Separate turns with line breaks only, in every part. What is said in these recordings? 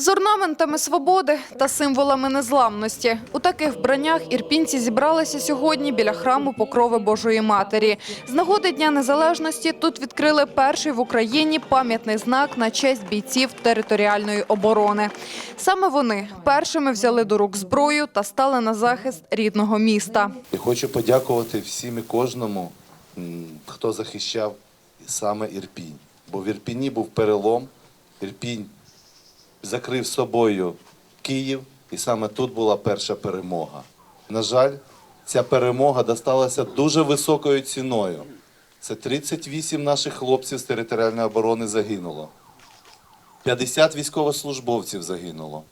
З орнаментами свободи та символами незламності. У таких вбраннях ірпінці зібралися сьогодні біля храму Покрови Божої Матері. З нагоди Дня Незалежності тут відкрили перший в Україні пам'ятний знак на честь бійців територіальної оборони. Саме вони першими взяли до рук зброю та стали на захист рідного міста.
І хочу подякувати всім і кожному, хто захищав саме Ірпінь. Бо в Ірпіні був перелом, Ірпінь закрив собою Київ, і саме тут була перша перемога. На жаль, ця перемога досталася дуже високою ціною. Це 38 наших хлопців з територіальної оборони загинуло. 50 військовослужбовців загинуло,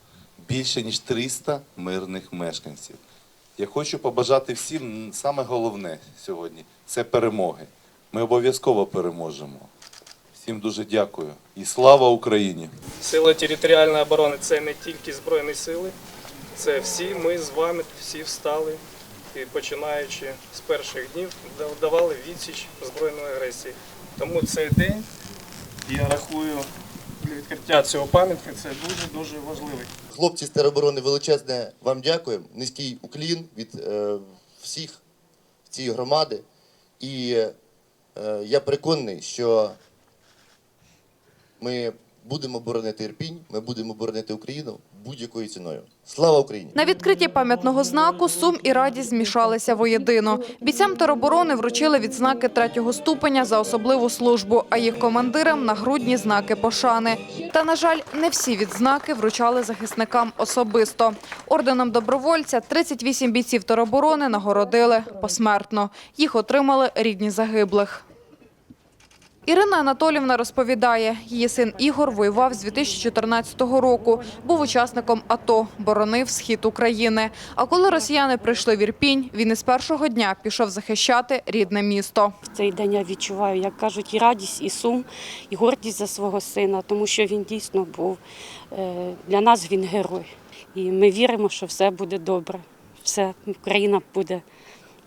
більше ніж 300 мирних мешканців. Я хочу побажати всім саме головне сьогодні це перемоги. Ми обов'язково переможемо. Всім дуже дякую і слава Україні!
Сила територіальної оборони це не тільки Збройні сили, це всі ми з вами всі встали і починаючи з перших днів давали відсіч збройної агресії. Тому цей день, я рахую, для відкриття цього пам'ятника це дуже-дуже важливий.
Хлопці з тероборони величезне вам дякую. Низький уклін від е, всіх цієї громади. І е, я переконаний, що ми будемо боронити Ірпінь, ми будемо боронити Україну будь-якою ціною. Слава Україні!
На відкритті пам'ятного знаку сум і радість змішалися воєдино. Бійцям тероборони вручили відзнаки третього ступеня за особливу службу, а їх командирам нагрудні знаки пошани. Та, на жаль, не всі відзнаки вручали захисникам особисто. Орденом добровольця 38 бійців тероборони нагородили посмертно. Їх отримали рідні загиблих. Ірина Анатолівна розповідає, її син Ігор воював з 2014 року. Був учасником АТО, боронив схід України. А коли росіяни прийшли в Ірпінь, він із першого дня пішов захищати рідне місто.
В цей день я відчуваю, як кажуть, і радість, і сум, і гордість за свого сина, тому що він дійсно був е, для нас він герой. І ми віримо, що все буде добре. Все, Україна буде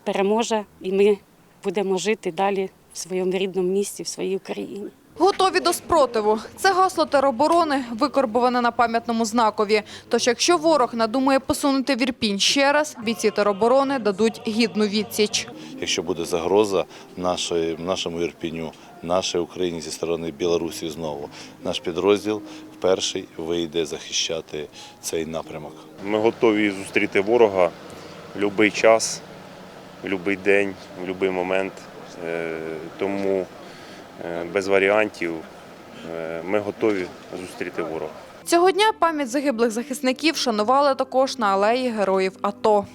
переможе, і ми будемо жити далі в своєму рідному місті, в своїй Україні.
Готові до спротиву. Це гасло тероборони викорбоване на пам'ятному знакові. Тож, якщо ворог надумає посунути в Ірпінь ще раз, бійці тероборони дадуть гідну відсіч.
Якщо буде загроза нашої, нашому Ірпіню, нашій Україні зі сторони Білорусі знову, наш підрозділ перший вийде захищати цей напрямок.
Ми готові зустріти ворога в будь-який час, в будь-який день, в будь-який момент. Е, Тому е, без варіантів е, ми готові зустріти ворога.
Цього дня пам'ять загиблих захисників шанували також на алеї героїв АТО.